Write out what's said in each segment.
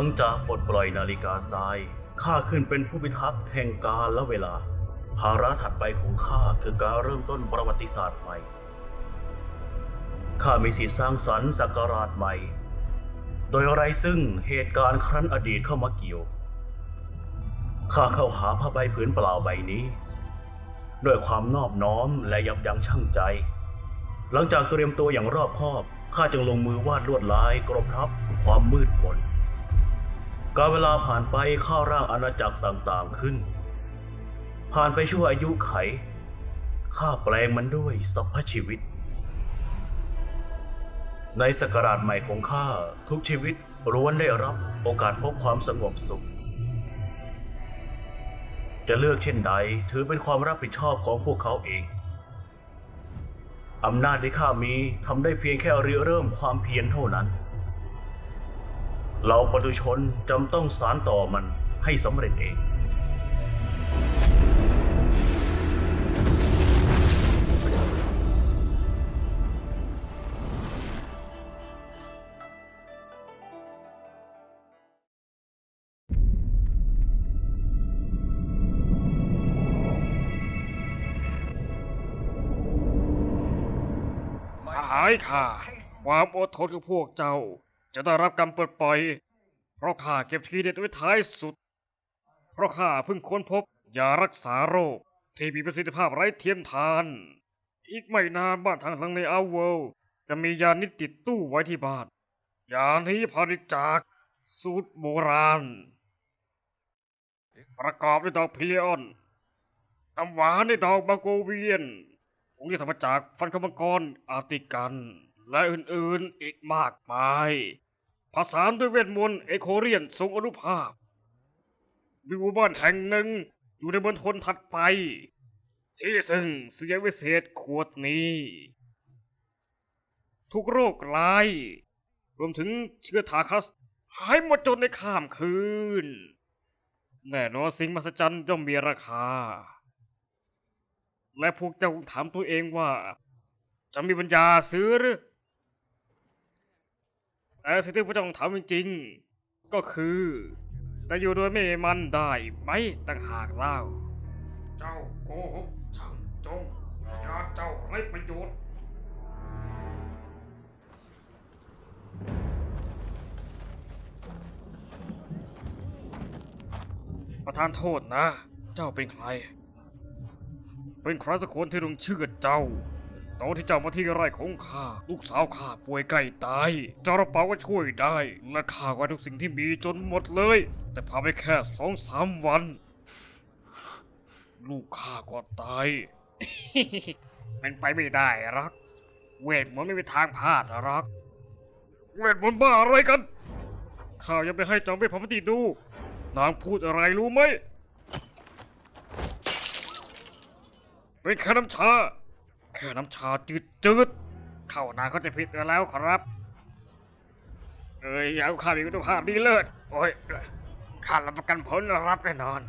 หลังจากปลดปล่อยนาฬิกาทราย ข้าขึ้นเป็นผู้พิทักษ์แห่งกาลและเวลา ภาระถัดไปของข้าคือการเริ่มต้นประวัติศาสตร์ใหม่ ข้ามีสิทธิสร้างสรรค์ศักราชใหม่ โดยอะไรซึ่งเหตุการณ์ครั้นอดีตเข้ามาเกี่ยว ข้าเข้าหาผ้าใบผืนเปล่าใบนี้ ด้วยความนอบน้อมและยับยั้งชั่งใจ หลังจากเตรียมตัวอย่างรอบคอบ ข้าจึงลงมือวาดลวดลายกรบทับความมืดมน การเวลาผ่านไปข้าร่างอาณาจักรต่างๆขึ้น ผ่านไปชั่วอายุไข ข้าแปลงมันด้วยสัพพชีวิต ในสกราชใหม่ของข้าทุกชีวิตล้วนได้รับโอกาสพบความสงบสุข จะเลือกเช่นใดถือเป็นความรับผิดชอบของพวกเขาเอง อำนาจที่ข้ามีทำได้เพียงแค่ริเริ่มความเพียรเท่านั้น เราปตุชนจำต้องสารต่อมันให้สำเร็จเอง สหายข้าความอดทนของพวกเจ้า จะได้รับกรรปลดปล่อย เพราะข้าเก็บทีเด็ดไว้ท้ายสุด เพราะข้าเพิ่งค้นพบยารักษาโรค ที่มีประสิทธิภาพไร้เทียมทาน อีกไม่นานบ้านทางทางในอาเวลจะมียานิติดตู้ไว้ที่บ้าน ยานี้ผลิตจากสูตรโบราณ ประกอบด้วยดอกพิเลออนน้ำหวานในดอกบาโกเวียนผงที่ทำมาจากฟันขมังกรอาติกัน และอื่นๆอีกมากมายผสานด้วยเวทมนต์เอโคเรียนทรงอนุภาพมีหมู่บ้านแห่งหนึ่งอยู่ในบนทนถัดไป ที่ซึ่งเสียวิเศษขวดนี้ ทุกโรคร้าย รวมถึงเชื้อทาคัส หายหมดจนในข้ามคืน แน่นอนสิ่งมหัศจรรย์ย่อมมีราคา และพวกเจ้าถามตัวเองว่า จะมีปัญญาซื้อหรือ แต่สิ่งที่พวกเจ้าต้องถามจริงๆก็คือ จะอยู่โดยไม่มีมันได้ไหมต่างหากเล่า เจ้าโกหกช่างจงยาเจ้าไร้ประโยชน์ประทานโทษนะ เจ้าเป็นใคร เป็นใครสักคนที่ลงเชื่อเจ้า ตอนที่เจ้ามาที่ไร่ของข้า ลูกสาวข้าป่วยใกล้ตายเจ้ารับปากว่าช่วยได้และข้าไว้ทุกสิ่งที่มีจนหมดเลย แต่พาไปแค่สองสามวัน ลูกข้าก็ตาย เป็นไปไม่ได้รัก เวทมนต์ไม่มีทางพลาดรัก เวทมนต์บ้าอะไรกันข้ายังไปให้จอมเวทพมติดู นางพูดอะไรรู้ไหมเป็นแค่น้ำชา แค่น้ำชาจืดจืดๆเข้านางก็จะผิดกันแล้วครับเอ้ยอยาวข้ามีคุณภาพดีเลิศโอ้ยข้ารับประกันผลรับแน่นอน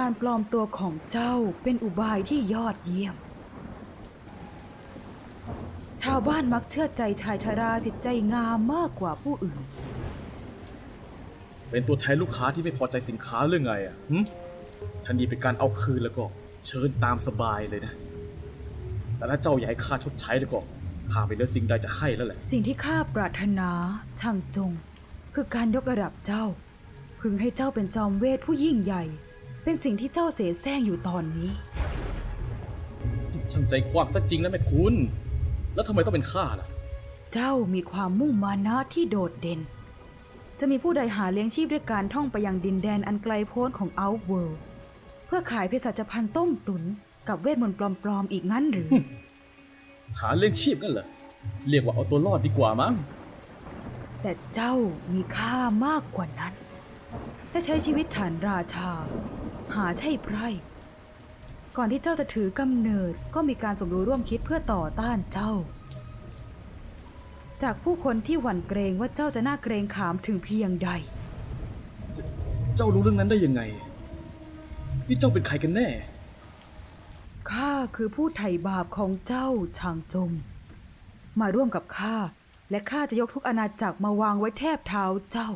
การปลอมตัวของเจ้าเป็นอุบายที่ยอดเยี่ยม ชาวบ้านมักเชื่อใจชายชาราจิตใจงามมากกว่าผู้อื่น เป็นตัวแทนลูกค้าที่ไม่พอใจสินค้าเรื่องไงอะหึถ้านี่เป็นการเอาคืนแล้วก็เชิญตามสบายเลยนะ แต่ถ้าเจ้าอยากให้ค่าชดใช้แล้วก็ข้าไปเลือกสิ่งใดจะให้แล้วแหละ สิ่งที่ข้าปรารถนาช่างจง คือการยกระดับเจ้า พึงให้เจ้าเป็นจอมเวทผู้ยิ่งใหญ่ เป็นสิ่งที่เจ้าเสแสร้งอยู่ตอนนี้ ช่างใจกว้างซะจริงนะแม่คุณ แล้วทำไมต้องเป็นข้าล่ะ เจ้ามีความมุ่งมานะที่โดดเด่น จะมีผู้ใดหาเลี้ยงชีพด้วยการท่องไปยังดินแดนอันไกลโพ้นของเอาเวิลด์เพื่อขายเภสัชภัณฑ์ต้มตุนกับเวทมนต์ปลอมๆอีกงั้นหรือ หาเลี้ยงชีพกันเหรอ เรียกว่าเอาตัวรอดดีกว่ามั้ง แต่เจ้ามีค่ามากกว่านั้น และใช้ชีวิตฉันราชา หาใช่ไพรก่อนที่เจ้าจะถือกำเนิดก็มีการสมรู้ร่วมคิดเพื่อต่อต้านเจ้า จากผู้คนที่หวั่นเกรงว่าเจ้าจะน่าเกรงขามถึงเพียงใด เจ้ารู้เรื่องนั้นได้ยังไง นี่เจ้าเป็นใครกันแน่ ข้าคือผู้ไถ่บาปของเจ้าชางจงมาร่วมกับข้า และข้าจะยกทุกอาณาจักรมาวางไว้แทบเท้าเจ้า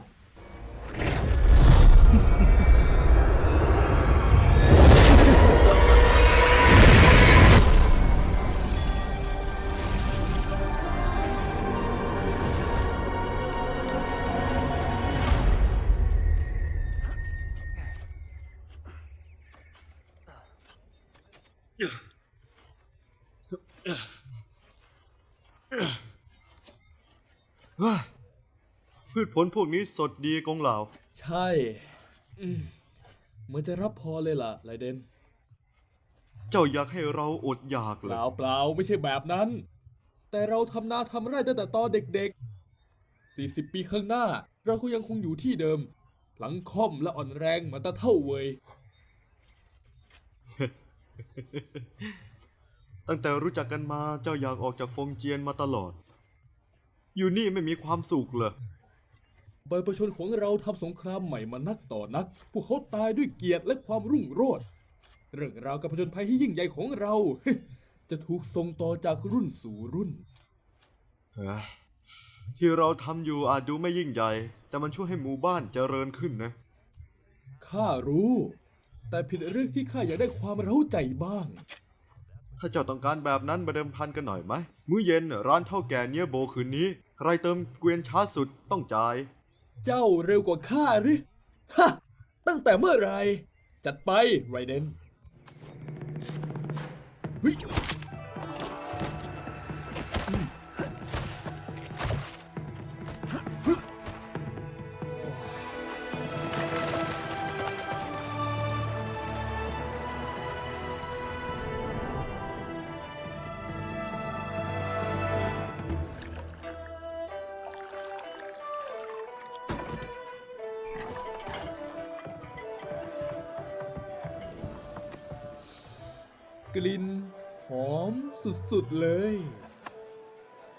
ชผลพวกนี้สดดีกงเหล่า ใช่อืมเหมือนจะรับพอเลยล่ะไรเดนเจ้าอยากให้เราอดอยากเปเหรล่าอเปล่าไม่ใช่แบบนั้น แต่เราทำนาทำไร่ตั้งแต่ตอนเด็กๆ 40 ปีข้างหน้า เราก็ยังคงอยู่ที่เดิม หลังค่อมและอ่อนแรงเหมือนตาเท่าเวยตั้งแต่รู้จักกันมาเจ้าอยากออกจากฟงเจียนมาตลอด อยู่นี่ไม่มีความสุขเหรอ บรรพชนของเราทำสงครามใหม่มานักต่อนัก พวกเขาตายด้วยเกียรติและความรุ่งโรจน์เรื่องราวการผจญภัยที่ยิ่งใหญ่ของเรา จะถูกส่งต่อจากรุ่นสู่รุ่น เฮ้ยที่เราทำอยู่อาจดูไม่ยิ่งใหญ่ แต่มันช่วยให้หมู่บ้านเจริญขึ้นนะ ข้ารู้ แต่ผิดเรื่องที่ข้าอยากได้ความเร้าใจบ้าง ถ้าเจ้าต้องการแบบนั้นมาเดิมพันกันหน่อยไหมมื้อเย็นร้านเท่าแก่เนี้ยโบคืนนี้ ใครเติมเกวียนช้าสุดต้องจ่าย เจ้าเร็วกว่าข้าหรือฮะตั้งแต่เมื่อไหรจัดไปไรเดน กลิ่น หอมสุดๆเลย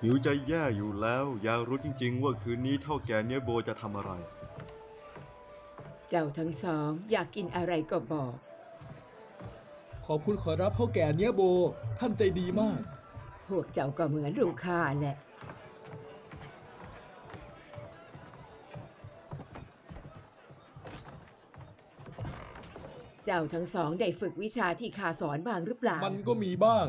หิวใจแย่อยู่แล้ว อยากรู้จริง ๆ ว่าคืนนี้เท่าแก่เนี้ยโบจะทำอะไร เจ้าทั้งสองอยากกินอะไรก็บอก ขอบคุณขอรับเท่าแก่เนี้ยโบ ท่านใจดีมาก พวกเจ้าก็เหมือนลูกค้าแหละ เจ้าทั้งสองได้ฝึกวิชาที่ข้าสอนบ้างหรือเปล่า มันก็มีบ้าง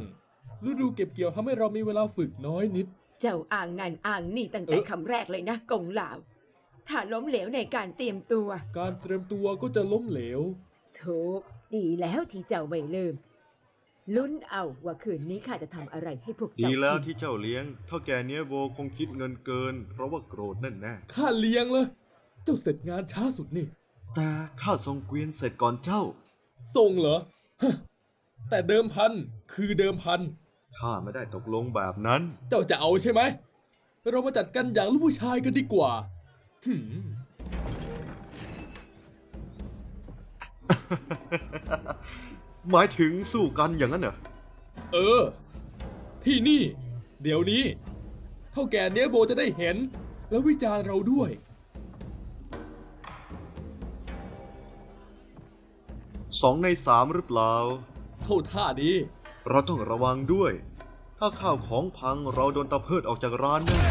ฤดูเก็บเกี่ยวทำให้เรามีเวลาฝึกน้อยนิด เจ้าอ่างนั่นอ่างนี่ตั้งแต่เอ๊ะ คำแรกเลยนะกงเหล่าถ้าล้มเหลวในการเตรียมตัว การเตรียมตัวก็จะล้มเหลว ถูก ดีแล้วที่เจ้าไม่ลืม ลุ้นเอาว่าคืนนี้ข้าจะทำอะไรให้พวกดีเจ้าแล้วกินที่เจ้าเลี้ยง เท่าแก่เนี้ยโบคงคิดเงินเกิน เพราะว่าโกรธแน่แน่ข้าเลี้ยงเลยเจ้าเสร็จงานช้าสุดนี่ๆแต่ข้าส่งเกวียนเสร็จก่อนเจ้า ทรงเหรอฮะแต่เดิมพันคือเดิมพัน ข้าไม่ได้ตกลงแบบนั้น เจ้าจะเอาใช่ไหม เรามาจัดกันอย่างลูกผู้ชายกันดีกว่าหืมหมายถึงสู้กันอย่างนั้นเหรอ เออ ที่นี่ เดี๋ยวนี้ เท่าแก่เนี้ยโบจะได้เห็น แล้ววิจารณ์เราด้วย สองในสามหรือเปล่า เข้าท่าดี เราต้องระวังด้วย ถ้าข้าวของพังเราโดนตะเพิดออกจากร้านแน่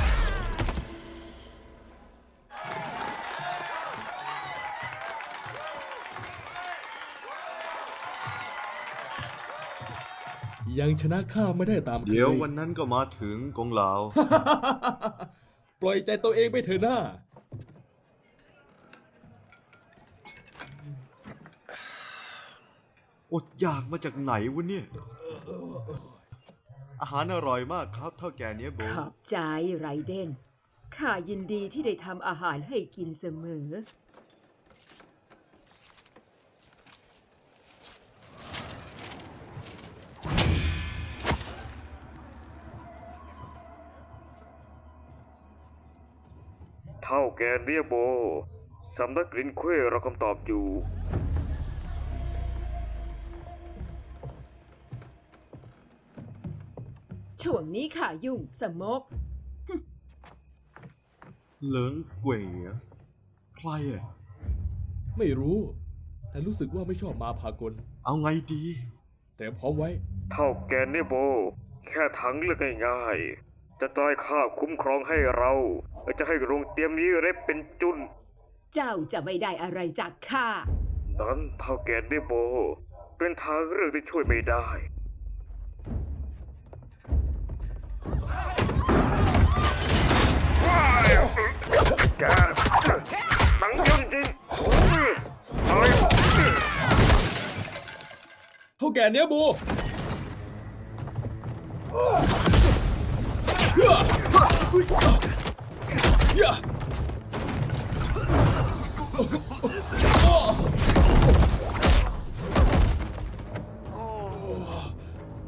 ยังชนะข้าไม่ได้ตามเคย เดี๋ยววันนั้นก็มาถึงกงเหลา ปล่อยใจตัวเองไปเถอะหน้า อดอยากมาจากไหนวะเนี่ย อาหารอร่อยมากครับเท่าแก่เนี้ยโบขอบใจไรเดนข้ายินดีที่ได้ทำอาหารให้กินเสมอ เท่าแกเรียโบ สำนักลินเควเราคำตอบอยู่ ช่วงนี้ข้ายุ่งสมก เหลิงเก๋ยใครอะ ไม่รู้ แต่รู้สึกว่าไม่ชอบมาพากล เอาไงดี แต่พร้อมไว้ เท่าแกเนโบ แค่ทั้งเลือกง่ายๆ จะจ่ายค่าคุ้มครองให้เราและจะให้โรงเตรียมนี้เร็บเป็นจุนเจ้าจะไม่ได้อะไรจากข้า นั้นเท่าแกเนโบ เป็นทางเลือกที่ช่วยไม่ได้ เฮ้ยเท่าแก่เนี้ยบูเฮ้ยเฮ้ย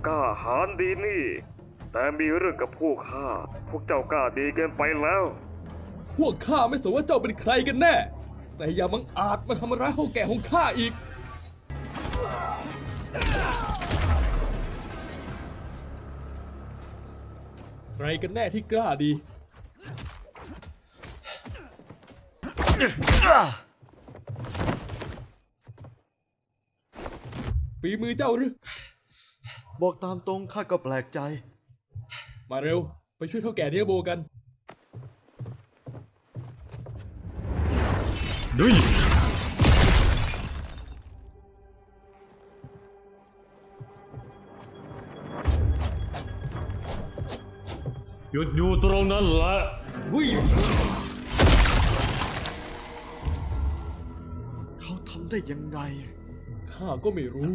กล้าหาญดีนี่ แต่มีเรื่องกับพวกข้า พวกเจ้ากล้าดีเกินไปแล้ว พวกข้าไม่สนว่าเจ้าเป็นใครกันแน่ แต่อย่ามังอาจมาทำร้ายเท่าแก่ของข้าอีก ใครกันแน่ที่กล้าดี ฝีมือเจ้าหรือ บอกตามตรงข้าก็แปลกใจ มาเร็ว ไปช่วยเท่าแก่เดียโบกันหยุดอยู่ตรงนั้นแหละวิ่งเขาทำได้ยังไง ข้าก็ไม่รู้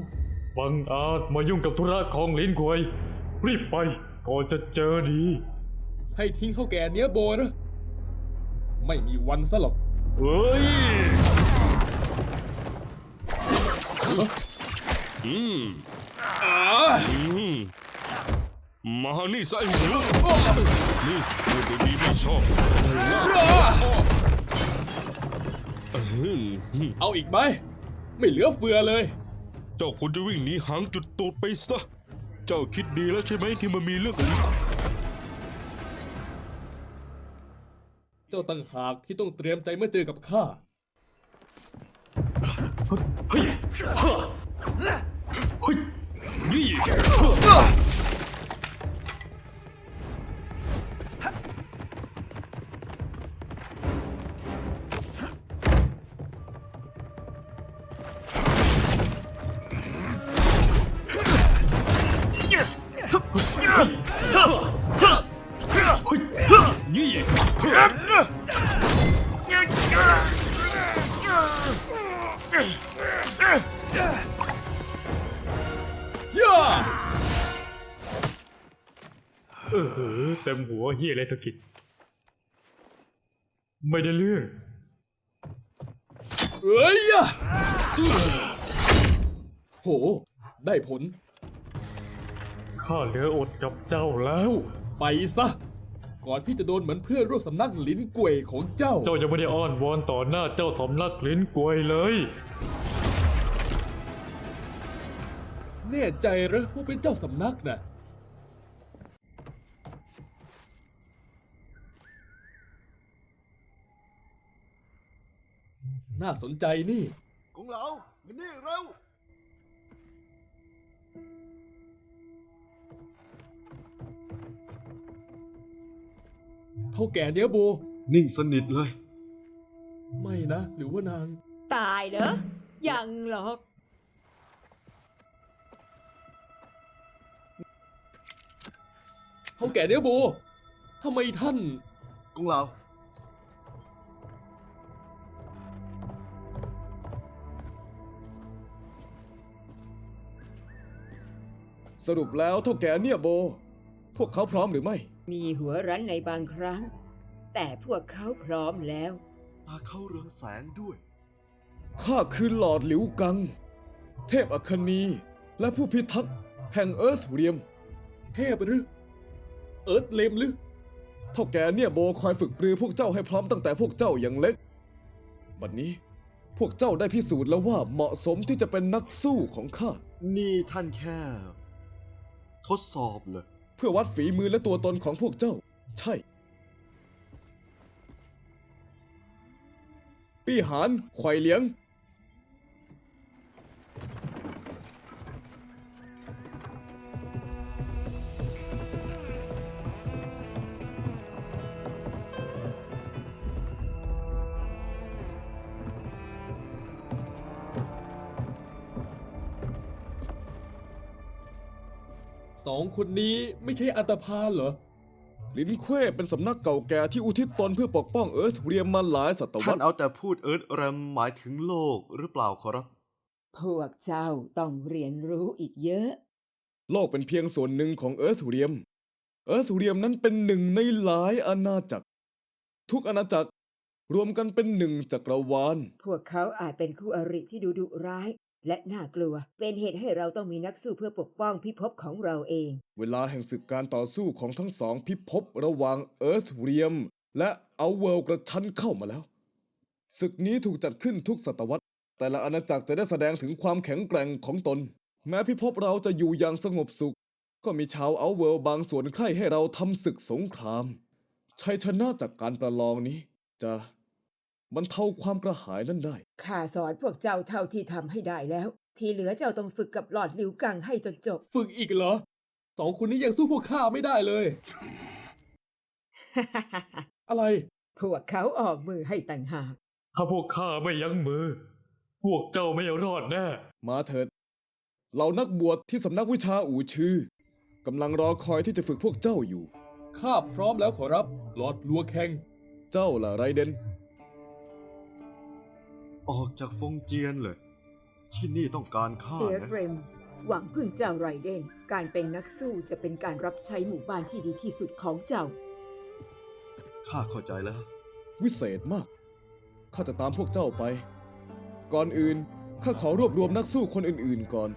บังอาจมายุ่งกับธุระของลินกวย รีบไป ก่อนจะเจอดี ให้ทิ้งเท่าแก่เนี้ยโบนะ ไม่มีวันซะหรอกเฮ้ย อืมอ่าอืมมานี่ซะไอ้หนูนี่พูดดีๆไม่ชอบอืมอืมเอาอีกไหม ไม่เหลือเฟือเลย เจ้าควรจะวิ่งหนีหางจุดตูดไปซะเจ้าคิดดีแล้วใช่ไหมที่มันมีเรื่องนี้เจ้าตั้งหากที่ต้องเตรียมใจเมื่อเจอกับข้าย่า ออเต็มหัวเฮียอะไรสกิดไม่ได้เรื่องเอ้ยย่าโห ได้ผล ข้าเหลืออดกับเจ้าแล้ว ไปซะ ก่อนที่จะโดนเหมือนเพื่อนร่วมสำนักลิ้นกวยของเจ้า เจ้ายังไม่ได้อ้อนวอนต่อหน้าเจ้าสำนักลิ้นกวยเลย แน่ใจเหรอว่าเป็นเจ้าสำนักน่ะ น่าสนใจนี่ กงเหลามานี่เร็ว เท่าแก่เนี้ยโบ นิ่งสนิทเลย ไม่นะ หรือว่านาง ตายเหรอ ยังหรอก เท่าแก่เนี้ยโบทำไมท่าน กงเหลา สรุปแล้วเท่าแก่เนี่ยโบวกเขาพร้อมหรือไม่ มีหัวรั้นในบางครั้ง แต่พวกเขาพร้อมแล้ว ตาเข้าเรืองแสงด้วย ข้าคือหลอดหลิวกัง เทพอัคนีและผู้พิทักษ์แห่งเอิร์ธเรียม เทพหรือ เอิร์ธเลมหรือ เท่าแกเนี่ยโบคอยฝึกปรือพวกเจ้าให้พร้อมตั้งแต่พวกเจ้ายังเล็ก บัดนนี้พวกเจ้าได้พิสูจน์แล้วว่าเหมาะสมที่จะเป็นนักสู้ของข้า นี่ท่านแค่ ทดสอบเลย เพื่อวัดฝีมือและตัวตนของพวกเจ้า ใช่ ปี้หานไขว่เหลียง สองคนนี้ไม่ใช่อันตพาลเหรอ ลินเควเป็นสำนักเก่าแก่ที่อุทิศตนเพื่อปกป้องเอิร์ธเรียมมาหลายศตวรท่านรษเอาแต่พูดเอิร์ธแรมหมายถึงโลกหรือเปล่าขอรับ พวกเจ้าต้องเรียนรู้อีกเยอะ โลกเป็นเพียงส่วนหนึ่งของเอิร์ธเรียม เอิร์ธเรียมนั้นเป็นหนึ่งในหลายอาณาจักร ทุกอาณาจักรรวมกันเป็นหนึ่งจักรวาล พวกเขาอาจเป็นคู่อริที่ดูดุร้าย และน่ากลัวเป็นเหตุให้เราต้องมีนักสู้เพื่อปกป้องพิภพของเราเอง เวลาแห่งศึกการต่อสู้ของทั้งสองพิภพระหว่างเอิร์ธเรียมและเอาเวลกระชั้นเข้ามาแล้ว ศึกนี้ถูกจัดขึ้นทุกศตวรรษ แต่ละอาณาจักรจะได้แสดงถึงความแข็งแกร่งของตน แม้พิภพเราจะอยู่อย่างสงบสุข ก็มีชาวเอาเวลบางส่วนใคร่ให้เราทำศึกสงครามชัยชนะจากการประลองนี้จะ บรรเทาความกระหายนั้นได้ ข้าสอนพวกเจ้าเท่าที่ทำให้ได้แล้ว ที่เหลือเจ้าต้องฝึกกับหลอดหลิวกังให้จนจบ ฝึกอีกเหรอ สองคนนี้ยังสู้พวกข้าไม่ได้เลย อะไร พวกเขาออกมือให้ต่างหาก ถ้าพวกข้าไม่ยั้งมือ พวกเจ้าไม่รอดแน่ มาเถิดเหล่านักบวชที่สำนักวิชาอู่ชื่อกำลังรอคอยที่จะฝึกพวกเจ้าอยู่ ข้าพร้อมแล้วขอรับ หลอดลัวแข่ง เจ้าล่ะไรเดน ออกจากฟงเจียนเลย ที่นี่ต้องการข้าเอนะเฟรม หวังพึ่งเจ้าไรเดน การเป็นนักสู้จะเป็นการรับใช้หมู่บ้านที่ดีที่สุดของเจ้า ข้าเข้าใจแล้ว วิเศษมาก ข้าจะตามพวกเจ้าไป ก่อนอื่น ข้าขอรวบรวมนักสู้คนอื่นๆก่อน